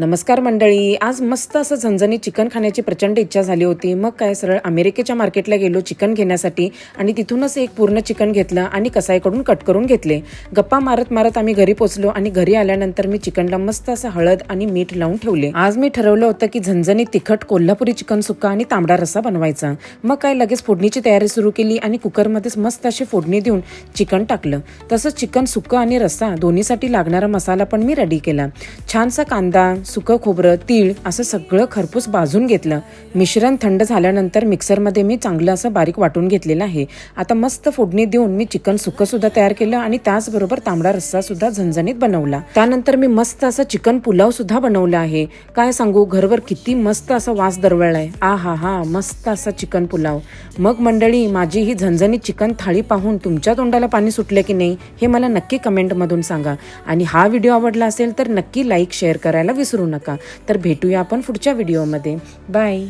नमस्कार मंडळी. आज मस्त असं झणझणी चिकन खाण्याची प्रचंड इच्छा झाली होती. मग काय सरळ अमेरिकेच्या मार्केटला गेलो चिकन घेण्यासाठी आणि तिथूनच एक पूर्ण चिकन घेतलं आणि कसाईकडून कट करून घेतले. गप्पा मारत मारत आम्ही घरी पोचलो आणि घरी आल्यानंतर मी चिकनला मस्त असं हळद आणि मीठ लावून ठेवले. आज मी ठरवलं होतं की झणझणी तिखट कोल्हापुरी चिकन सुक्का आणि तांबडा रस्सा बनवायचा. मग काय लगेच फोडणीची तयारी सुरू केली आणि कुकरमध्येच मस्त अशी फोडणी देऊन चिकन टाकलं. तसंच चिकन सुकं आणि रस्सा दोन्हीसाठी लागणारा मसाला पण मी रेडी केला. छानसा कांदा सुकं खोबरं तीळ असं सगळं खरपूस भाजून घेतलं. मिश्रण थंड झाल्यानंतर मिक्सरमध्ये मी चांगलं असं बारीक वाटून घेतलेलं आहे. आता मस्त फोडणी देऊन मी चिकन सुकंसुद्धा तयार केलं आणि त्याचबरोबर तांबडा रस्सा सुद्धा झणझणीत बनवला. त्यानंतर मी मस्त असं चिकन पुलाव सुद्धा बनवला आहे. काय सांगू घरवर किती मस्त असा वास दरवळलाय. आ हा हा मस्त असा चिकन पुलाव. मग मंडळी माझी ही झणझणीत चिकन थाळी पाहून तुमच्या तोंडाला पाणी सुटले की नाही हे मला नक्की कमेंटमधून सांगा. आणि हा व्हिडिओ आवडला असेल तर नक्की लाईक शेअर करायला विसरू नका. तर भेटूया आपण पुढच्या व्हिडिओमध्ये बाय